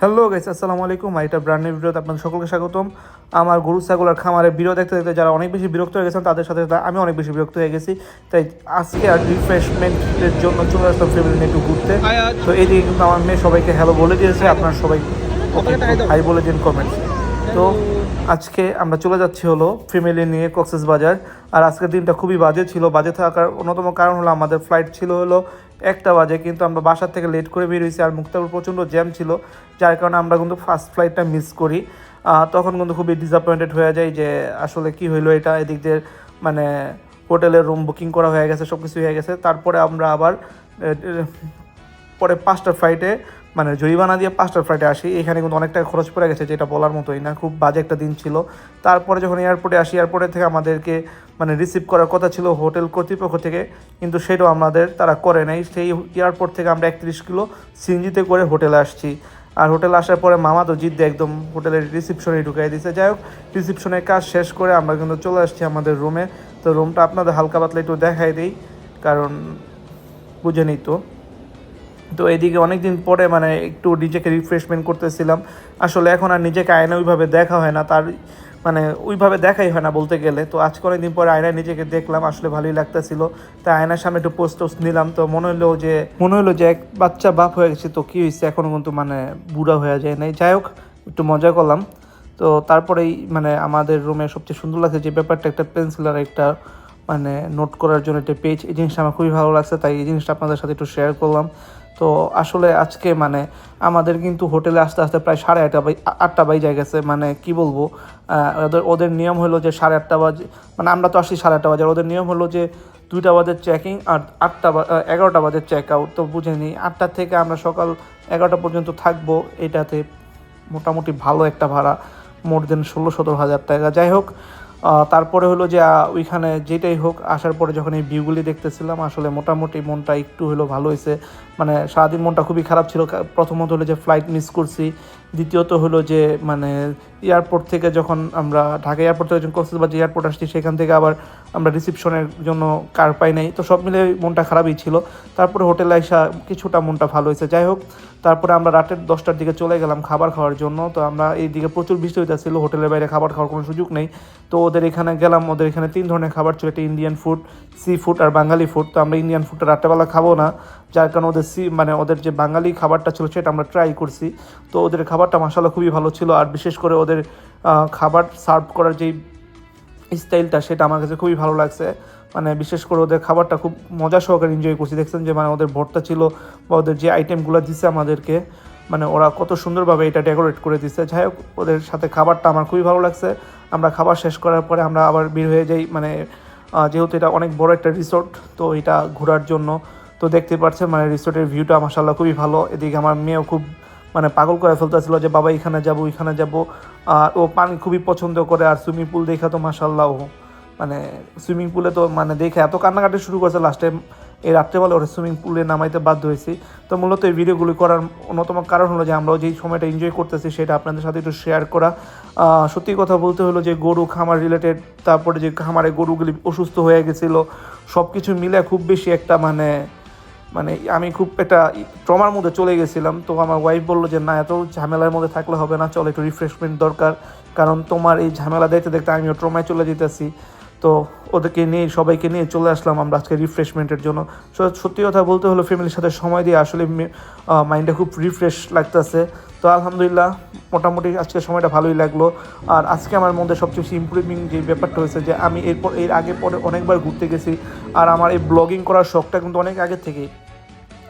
Hello guys আসসালামু আলাইকুম। আর এটা ব্র্যান্ড ভিডিওতে আপনাদের সকলকে স্বাগতম। আমার গরু ছাগল আর খামারে ভিডিও দেখতে দেখতে যারা অনেক বেশি বিরক্ত হয়ে গেছেন তাদের সাথে সাথে আমি অনেক বেশি বিরক্ত হয়ে গেছি। তাই আজকে আর রিফ্রেশমেন্টের জন্য চলে আসলাম ফ্যামিলি নিয়ে একটু ঘুরতে। তো এইদিকে কিন্তু আমার মেয়ে সবাইকে হ্যালো বলে দিয়েছে। আপনারা সবাই হাই বলে দিন কমেন্টস তো আজকে আমরা চলে যাচ্ছি হলো ফ্যামিলি নিয়ে কক্সেস বাজার। আর আজকের দিনটা খুবই বাজে ছিল। বাজে থাকার অন্যতম কারণ হলো আমাদের ফ্লাইট ছিল হলো একটা বাজে, কিন্তু আমরা বাসার থেকে লেট করে বেরিয়েছি আর মুক্তাপুর প্রচণ্ড জ্যাম ছিল, যার কারণে আমরা কিন্তু ফার্স্ট ফ্লাইটটা মিস করি। তখন কিন্তু খুবই ডিসঅ্যাপয়েন্টেড হয়ে যায় যে আসলে কি হইল এটা এদিক দিয়ে মানে হোটেলের রুম বুকিং করা হয়ে গেছে সব কিছু হয়ে গেছে। তারপরে আমরা আবার পরে পাঁচটার ফ্লাইটে মানে জরিমানা দিয়ে পাঁচটার ফ্লাইটে আসি। এখানে কিন্তু অনেক টাকা খরচ পড়ে গেছে, যেটা বলার মতোই না। খুব বাজে একটা দিন ছিল। তারপরে যখন এয়ারপোর্টে আসি, এয়ারপোর্টে থেকে আমাদেরকে মানে রিসিভ করার কথা ছিল হোটেল কর্তৃপক্ষ থেকে। কিন্তু সেটাও আমাদের তারা করে নাই। সেই এয়ারপোর্ট থেকে আমরা একত্রিশ কিলো সিএনজিতে করে হোটেলে আসছি। আর হোটেলে আসার পরে মামা তো জিদ্দে একদম হোটেলের রিসিপশনে ঢুকিয়ে দিয়েছে যাই হোক রিসিপশনের কাজ শেষ করে আমরা কিন্তু চলে আসছি আমাদের রুমে তো রুমটা আপনাদের হালকা পাতলা একটু দেখাই দিই, কারণ বুঝে নিই তো। তো এদিকে অনেক দিন পরে মানে একটু নিজেকে রিফ্রেশমেন্ট করতেছিলাম। আসলে এখন আর নিজেকে আয়না ওইভাবে দেখা হয় না, তার মানে ওইভাবে দেখাই হয় না বলতে গেলে। তো আজকে অনেকদিন পরে আয়নায় নিজেকে দেখলাম, আসলে ভালোই লাগতেছিল। তাই আয়নার সামনে একটু পোস্ট টোস্ট নিলাম। তো মনে হলো যে, মনে হলো যে এক বাচ্চা বাপ হয়ে গেছে, তো কী হয়েছে এখনও কিন্তু মানে বুড়া হয়ে যায় নাই। যাই হোক, একটু মজা করলাম। তো তারপরেই মানে আমাদের রুমে সবচেয়ে সুন্দর লাগছে যে ব্যাপারটা, একটা পেন্সিল আর একটা মানে নোট করার জন্য একটা পেজ এই জিনিসটা আমার খুবই ভালো লাগছে, তাই এই জিনিসটা আপনাদের সাথে একটু শেয়ার করলাম। তো আসলে আজকে মানে আমাদের কিন্তু হোটেলে আসতে আসতে প্রায় সাড়ে আটটা বাই আটটা বাজে গেছে মানে কি বলব? ওদের ওদের নিয়ম হলো যে সাড়ে আটটা বাজে মানে আমরা তো আসি সাড়ে আটটা বাজে ওদের নিয়ম হলো যে দুইটা বাজে চেকিং আর আটটা এগারোটা বাজে চেক আউট তো বুঝে নিই আটটা থেকে আমরা সকাল এগারোটা পর্যন্ত থাকব, এটাতে মোটামুটি ভালো একটা ভাড়া মোর দেন ষোলো সতেরো হাজার টাকা। যাই হোক তারপরে হলো যে ওইখানে যেটাই হোক, আসার পরে যখন এই ভিউগুলি দেখতেছিলাম, আসলে মোটামুটি মনটা একটু হলো ভালো হয়েছে। মানে সারাদিন মনটা খুবই খারাপ ছিল। প্রথমত হলো যে ফ্লাইট মিস করছি। দ্বিতীয়ত হলো যে মানে এয়ারপোর্ট থেকে যখন আমরা ঢাকা এয়ারপোর্ট থেকে যখন কক্সবাজার এয়ারপোর্ট আসছি, সেখান থেকে আবার আমরা রিসিপশনের জন্য কার পাই নাই। তো সব মিলে মনটা খারাপই ছিল। তারপরে হোটেলে আসা কিছুটা মনটা ভালো হয়েছে। যাই হোক, তারপরে আমরা রাতের দশটার দিকে চলে গেলাম খাবার খাওয়ার জন্য। তো আমরা এই দিকে প্রচুর বৃষ্টি হইতেছিল। হোটেলের বাইরে খাবার খাওয়ার কোনো সুযোগ নেই। তো ওদের এখানে গেলাম, ওদের এখানে তিন ধরনের খাবার ছিল, একটা ইন্ডিয়ান ফুড সি ফুড আর বাঙালি ফুড তো আমরা ইন্ডিয়ান ফুডটা রাত্রেবেলা খাব না, যার কারণে ওদের সি মানে ওদের যে বাঙালি খাবারটা ছিল সেটা আমরা ট্রাই করছি। তো ওদের খাবারটা মশালা খুবই ভালো ছিল আর বিশেষ করে ওদের খাবার সার্ভ করার যেই স্টাইলটা সেটা আমার কাছে খুবই ভালো লাগছে। মানে বিশেষ করে ওদের খাবারটা খুব মজা সহকারে এনজয় করছি। দেখছেন যে মানে ওদের ভর্তা ছিল বা ওদের যে আইটেমগুলো দিছে আমাদেরকে মানে ওরা কত সুন্দরভাবে এটা ডেকোরেট করে দিচ্ছে যাই হোক, ওদের সাথে খাবারটা আমার খুবই ভালো লাগছে। আমরা খাবার শেষ করার পরে আমরা আবার বের হয়ে যাই। মানে যেহেতু এটা অনেক বড় একটা রিসোর্ট তো এটা ঘোরার জন্য। তো দেখতে পাচ্ছেন মানে রিসোর্টের ভিউটা মাসাল্লাহ খুবই ভালো। এদিকে আমার মেয়েও খুব মানে পাগল করে ফেলতেছিল যে, বাবা, এখানে যাব এখানে যাব। আর ও পানি খুবই পছন্দ করে, আর সুইমিং পুল দেখা তো মাসাল্লাহ মানে সুইমিং পুলে তো মানে দেখে এত কান্নাকাটি শুরু করেছে লাস্টে এই রাত্রেবেলা ওরা সুইমিং পুলে নামাইতে বাধ্য হয়েছি। তো মূলত এই ভিডিওগুলি করার অন্যতম কারণ হলো যে আমরাও যেই সময়টা এনজয় করতেছি সেটা আপনাদের সাথে একটু শেয়ার করা। সত্যি কথা বলতে হলো যে গরু খামার রিলেটেড তারপরে যে খামারে গরুগুলি অসুস্থ হয়ে গেছিল সব কিছু মিলে খুব বেশি একটা মানে মানে আমি খুব একটা ট্রমার মধ্যে চলে গেছিলাম। তো আমার ওয়াইফ বলল যে, না, এত ঝামেলার মধ্যে থাকলে হবে না, চলো একটু রিফ্রেশমেন্ট দরকার। কারণ তোমার এই ঝামেলা দেখতে দেখতে আমিও ট্রমায় চলে যেতেছি। তো ওদেরকে নিয়ে, সবাইকে নিয়ে চলে আসলাম আমরা আজকে রিফ্রেশমেন্টের জন্য। সত্যি কথা বলতে হলো ফ্যামিলির সাথে সময় দিয়ে আসলে মাইন্ডটা খুব রিফ্রেশ লাগতেছে। তো আলহামদুলিল্লাহ, মোটামুটি আজকে সময়টা ভালোই লাগল। আর আজকে আমার মধ্যে সবচেয়ে বেশি ইম্প্রুভিং যে ব্যাপারটা হয়েছে যে আমি এরপর, এর আগে পরে অনেকবার ঘুরতে গেছি। আর আমার এই ব্লগিং করার শখটা কিন্তু অনেক আগে থেকেই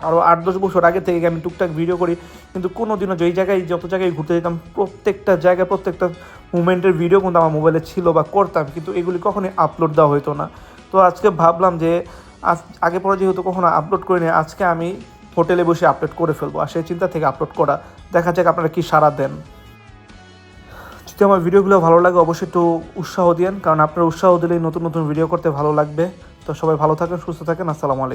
আরও আট দশ বছর আগে থেকে আমি টুকটাক ভিডিও করি। কিন্তু কোনো দিনও যেই জায়গায়, যত জায়গায় ঘুরতে যেতাম, প্রত্যেকটা জায়গায়, প্রত্যেকটা মুমেন্টের ভিডিও কিন্তু আমার মোবাইলে ছিল বা করতাম, কিন্তু এগুলি কখনোই আপলোড দেওয়া হতো না। তো আজকে ভাবলাম যে আগে পরে যেহেতু কখনো আপলোড করিনি আজকে আমি হোটেলে বসে আপলোড করে ফেলব আর সেই চিন্তা থেকে আপলোড করা। দেখা যাক আপনারা কি সাড়া দেন। যদি আমার ভিডিওগুলো ভালো লাগে, অবশ্যই একটু উৎসাহ দিন কারণ আপনারা উৎসাহ দিলেই নতুন নতুন ভিডিও করতে ভালো লাগবে। তো সবাই ভালো থাকেন, সুস্থ থাকেন, আসসালামু আলাইকুম।